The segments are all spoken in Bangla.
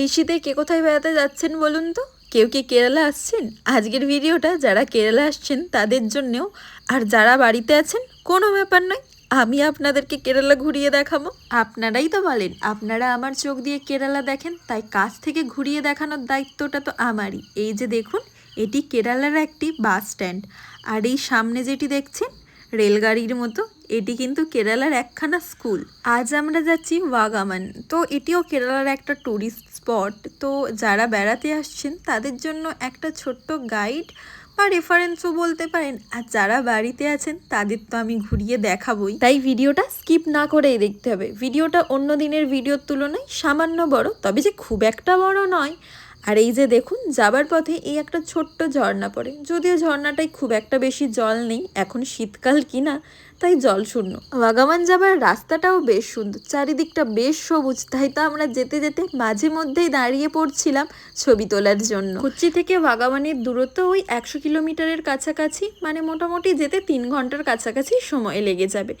এই শীতে কে কোথায় বেড়াতে যাচ্ছেন বলুন তো? কেউ কি কেরালা আসছেন? আজকের ভিডিওটা যারা কেরালা আসছেন তাদের জন্যেও, আর যারা বাড়িতে আছেন, কোনো ব্যাপার নয়। আমি আপনাদেরকে কেরালা ঘুরিয়ে দেখাবো। আপনারাই তো বলেন, আপনারা আমার চোখ দিয়ে কেরালা দেখেন, তাই কাছ থেকে ঘুরিয়ে দেখানোর দায়িত্বটা তো আমারই। এই যে দেখুন, এটি কেরালার একটি বাস স্ট্যান্ড। আর এই সামনে যেটি দেখছেন রেলগাড়ির মতো। এটি কিন্তু কেরালার একখানা স্কুল। আজ আমরা যাচ্ছি ওয়াগামান। তো এটিও কেরালার একটা ট্যুরিস্ট স্পট তো যারা বেড়াতে আসছেন, তাদের জন্য একটা ছোট্ট গাইড বা রেফারেন্সও বলতে পারেন। আর যারা বাড়িতে আছেন, তাদের তো আমি ঘুরিয়ে দেখাবই। তাই ভিডিওটা স্কিপ না করেই দেখতে হবে। ভিডিওটা অন্য দিনের ভিডিওর তুলনায় সামান্য বড়, তবে যে খুব একটা বড় নয়। আর এই যে দেখুন, যাবার পথে এই একটা ছোট্ট ঝর্ণা পড়ে। যদিও ঝর্ণাটায় খুব একটা বেশি জল নেই, এখন শীতকাল কিনা তাই জল শূন্য ওয়াগামান যাবার রাস্তাটাও বেশ সুন্দর চারিদিকটা বেশ সবুজ তাই তো আমরা যেতে যেতে মাঝে মধ্যেই দাঁড়িয়ে পড়ছিলাম ছবি তোলার জন্য। কুচি থেকে ওয়াগামানের দূরত্ব ওই একশো কিলোমিটারের কাছাকাছি মানে মোটামুটি যেতে তিন ঘণ্টার কাছাকাছি সময় লেগে যাবে।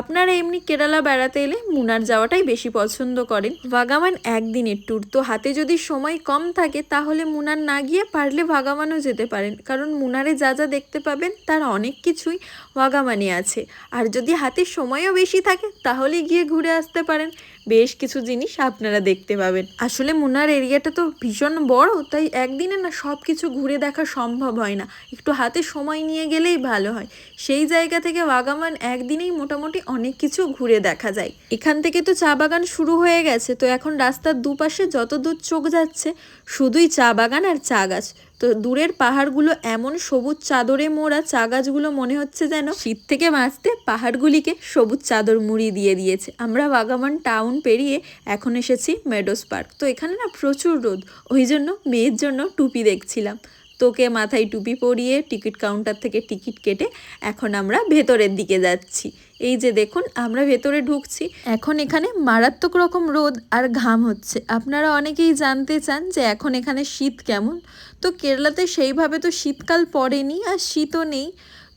আপনারা এমনি কেরালা বেড়াতে এলে মুনার যাওয়াটাই বেশি পছন্দ করেন। ভাগামান একদিনের ট্যুর তো হাতে যদি সময় কম থাকে তাহলে মুনার না গিয়ে পারলে ভাগামানও যেতে পারেন। কারণ মুনারে যা যা দেখতে পাবেন তার অনেক কিছুই ওয়াগামানে আছে। আর যদি হাতে সময়ও বেশি থাকে তাহলে গিয়ে ঘুরে আসতে পারেন। বেশ কিছু জিনিস আপনারা দেখতে পাবেন। আসলে মুনার এরিয়াটা তো ভীষণ বড়, তাই একদিনে না সব কিছু ঘুরে দেখা সম্ভব হয় না। একটু হাতে সময় নিয়ে গেলেই ভালো হয়। সেই জায়গা থেকে ওয়াগামান একদিনেই মোটামুটি অনেক কিছু ঘুরে দেখা যায়। এখান থেকে তো চা বাগান শুরু হয়ে গেছে, তো এখন রাস্তার দুপাশে যত দূর চোখ যাচ্ছে, শুধুই চা বাগান আর চা গাছ। তো দূরের পাহাড়গুলো এমন সবুজ চাদরে মোড়া চা গাছগুলো মনে হচ্ছে যেন শীত থেকে বাঁচতে পাহাড়গুলিকে সবুজ চাদর মুড়ি দিয়ে দিয়েছে। আমরা বাগামান টাউন পেরিয়ে এখন এসেছি মেডোস পার্ক। তো এখানে না প্রচুর রোদ, ওই জন্য মেয়ের জন্য টুপি দেখছিলাম। তোকে মাথায় টুপি পরিয়ে টিকিট কাউন্টার থেকে টিকিট কেটে এখন আমরা ভেতরের দিকে যাচ্ছি। এই যে দেখুন, আমরা ভেতরে ঢুকছি। এখন এখানে মারাত্মক রকম রোদ আর ঘাম হচ্ছে। আপনারা অনেকেই জানতে চান যে এখন এখানে শীত কেমন। তো কেরালাতে সেইভাবে তো শীতকাল পড়েনি আর শীতও নেই।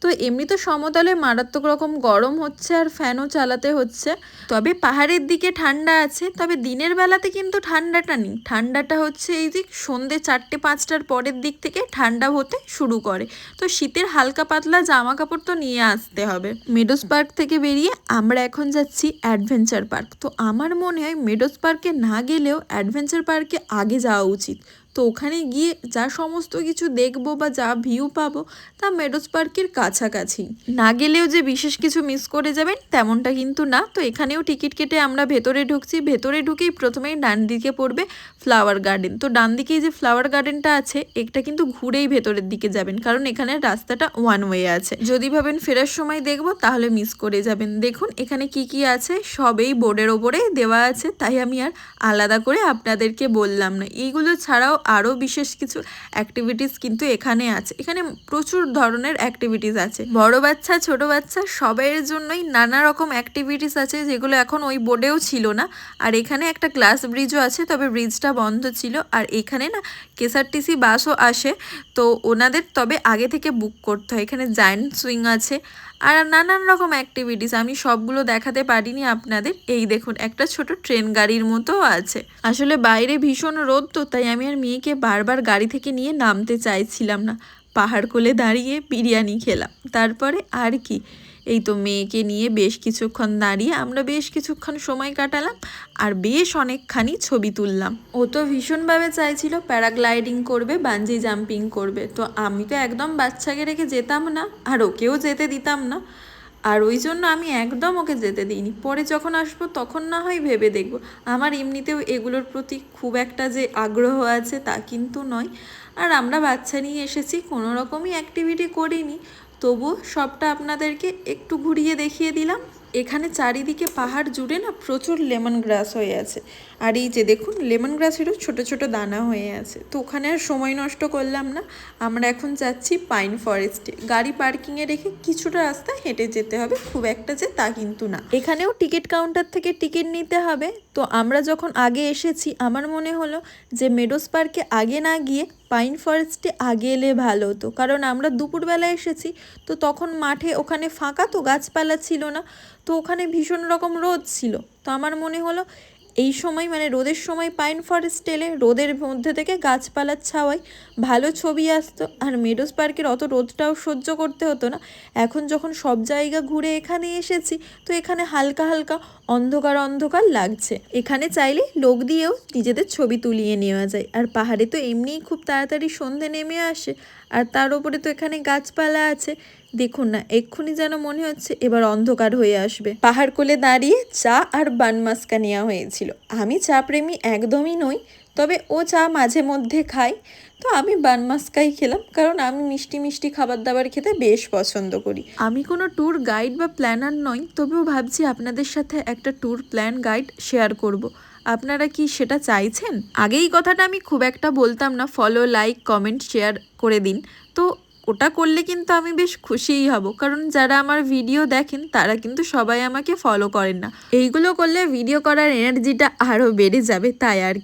তো এমনি তো সমতলে মারাত্মক রকম গরম হচ্ছে আর ফ্যানও চালাতে হচ্ছে। তবে পাহাড়ের দিকে ঠান্ডা আছে, তবে দিনের বেলাতে কিন্তু ঠান্ডাটা নেই। ঠান্ডাটা হচ্ছে এই দিক সন্ধে চারটে পাঁচটার পরের দিক থেকে ঠান্ডা হতে শুরু করে। তো শীতের হালকা পাতলা জামা কাপড় তো নিয়ে আসতে হবে। মেডোস পার্ক থেকে বেরিয়ে আমরা এখন যাচ্ছি অ্যাডভেঞ্চার পার্ক। তো আমার মনে হয় মেডোস পার্কে না গেলেও অ্যাডভেঞ্চার পার্কে আগে যাওয়া উচিত। তো ওখানে গিয়ে যা সমস্ত কিছু দেখব বা যা ভিউ পাবো তা মেডোস পার্কের কাছাকাছি। না গেলেও যে বিশেষ কিছু মিস করে যাবেন তেমনটা কিন্তু না। তো এখানেও টিকিট কেটে আমরা ভেতরে ঢুকছি। ভেতরে ঢুকেই প্রথমেই ডান দিকে পড়বে ফ্লাওয়ার গার্ডেন তো ডান দিকেই যে ফ্লাওয়ার গার্ডেনটা আছে এটা কিন্তু ঘুরেই ভেতরের দিকে যাবেন। কারণ এখানে রাস্তাটা ওয়ান ওয়ে আছে। যদি ভাবেন ফেরার সময় দেখব, তাহলে মিস করে যাবেন। দেখুন, এখানে কি কি আছে? সবেই বোর্ডের ওপরে দেওয়া আছে। তাই আমি আর আলাদা করে আপনাদেরকে বললাম না। এইগুলো ছাড়াও আরও বিশেষ কিছু অ্যাক্টিভিটিস কিন্তু এখানে আছে। এখানে প্রচুর ধরনের অ্যাক্টিভিটিস আছে। বড় বাচ্চা, ছোট বাচ্চা সবাইয়ের জন্যই নানা রকম অ্যাক্টিভিটিস আছে যেগুলো এখন ওই বোর্ডেও ছিল না। আর এখানে একটা গ্লাস ব্রিজও আছে, তবে ব্রিজটা বন্ধ ছিল। আর এখানে না কেএসআরটিসি বাসও আসে। তো ওনাদের তবে আগে থেকে বুক করতে হয়। এখানে জায়েন্ট সুইং আছে। আর নানান রকম অ্যাক্টিভিটিস আমি সবগুলো দেখাতে পারিনি আপনাদের। এই দেখুন, একটা ছোট ট্রেন গাড়ির মতো আছে। আসলে বাইরে ভীষণ রোদ তো, তাই আমি আর মেয়েকে বারবার গাড়ি থেকে নিয়ে নামতে চাইছিলাম না। পাহাড় কোলে দাঁড়িয়ে বিরিয়ানি খেলাম। তারপরে আর কি? এই তো মেয়েকে নিয়ে বেশ কিছুক্ষণ দাঁড়িয়ে আমরা বেশ কিছুক্ষণ সময় কাটালাম আর বেশ অনেকখানি ছবি তুললাম। ও তো ভীষণভাবে চাইছিল প্যারাগ্লাইডিং করবে, বাঞ্জি জাম্পিং করবে। তো আমি তো একদম বাচ্চাকে রেখে যেতাম না, আর ওকেও যেতে দিতাম না। আর ওই জন্য আমি একদম ওকে যেতে দিইনি। পরে যখন আসব তখন না হয় ভেবে দেখব। আমার এমনিতেও এগুলোর প্রতি খুব একটা যে আগ্রহ আছে তা কিন্তু নয়। আর আমরা বাচ্চা নিয়ে এসেছি, কোনো রকমই অ্যাক্টিভিটি করিনি। তবু সবটা আপনাদেরকে একটু ঘুরিয়ে দেখিয়ে দিলাম। এখানে চারিদিকে পাহাড় জুড়ে না প্রচুর লেমন গ্রাস হয়ে আছে। আর এই যে দেখুন, লেমন গ্রাসেরও ছোট ছোট দানা হয়ে আছে। তো ওখানে আর সময় নষ্ট করলাম না। আমরা এখন যাচ্ছি পাইন ফরেস্টে। গাড়ি পার্কিংয়ে রেখে কিছুটা রাস্তা হেঁটে যেতে হবে, খুব একটা যে তা কিন্তু না। এখানেও টিকিট কাউন্টার থেকে টিকিট নিতে হবে। তো আমরা যখন আগে এসেছি, আমার মনে হলো যে মেডোস পার্কে আগে না গিয়ে পাইন ফরেস্টে আগে এলে ভালো হতো। কারণ আমরা দুপুরবেলা এসেছি, তো তখন মাঠে ওখানে ফাঁকা তো গাছপালা ছিল না, তো ওখানে ভীষণ রকম রোদ ছিল। তো আমার মনে হলো এই সময় মানে রোদের সময় পাইন ফরেস্ট এলে রোদের মধ্যে থেকে গাছপালার ছাওয়ায় ভালো ছবি আসতো। আর মেডোস পার্কের অত রোদটাও সহ্য করতে হতো না। এখন যখন সব জায়গা ঘুরে এখানে এসেছি, তো এখানে হালকা হালকা অন্ধকার অন্ধকার লাগছে। এখানে চাইলে লোক দিয়েও নিজেদের ছবি তুলিয়ে নেওয়া যায়। আর পাহাড়ে তো এমনিই খুব তাড়াতাড়ি সন্ধে নেমে আসে। আর তার উপরে তো এখানে গাছপালা আছে। দেখুন না, এক্ষুনি যেন মনে হচ্ছে এবার অন্ধকার হয়ে আসবে। পাহাড় কোলে দাঁড়িয়ে চা আর বানমাস্কা নেওয়া হয়েছিল। আমি চা প্রেমী একদমই নই, তবে ও চা মাঝে মধ্যে খাই তো আমি বানমাস্কাই খেলাম, কারণ আমি মিষ্টি মিষ্টি খাবার দাবার খেতে বেশ পছন্দ করি। আমি কোনো ট্যুর গাইড বা প্ল্যানার নই, তবেও ভাবছি আপনাদের সাথে একটা ট্যুর প্ল্যান গাইড শেয়ার করব। আপনারা কি সেটা চাইছেন? আগেই কথাটা আমি খুব একটা বলতাম না, ফলো, লাইক, কমেন্ট, শেয়ার করে দিন। তো ওটা করলে কিন্তু আমি বেশ খুশিই হব কারণ যারা আমার ভিডিও দেখেন, তারা কিন্তু সবাই আমাকে ফলো করেন না এইগুলো করলে ভিডিও করার এনার্জিটা আরও বেড়ে যাবে, তাই আর।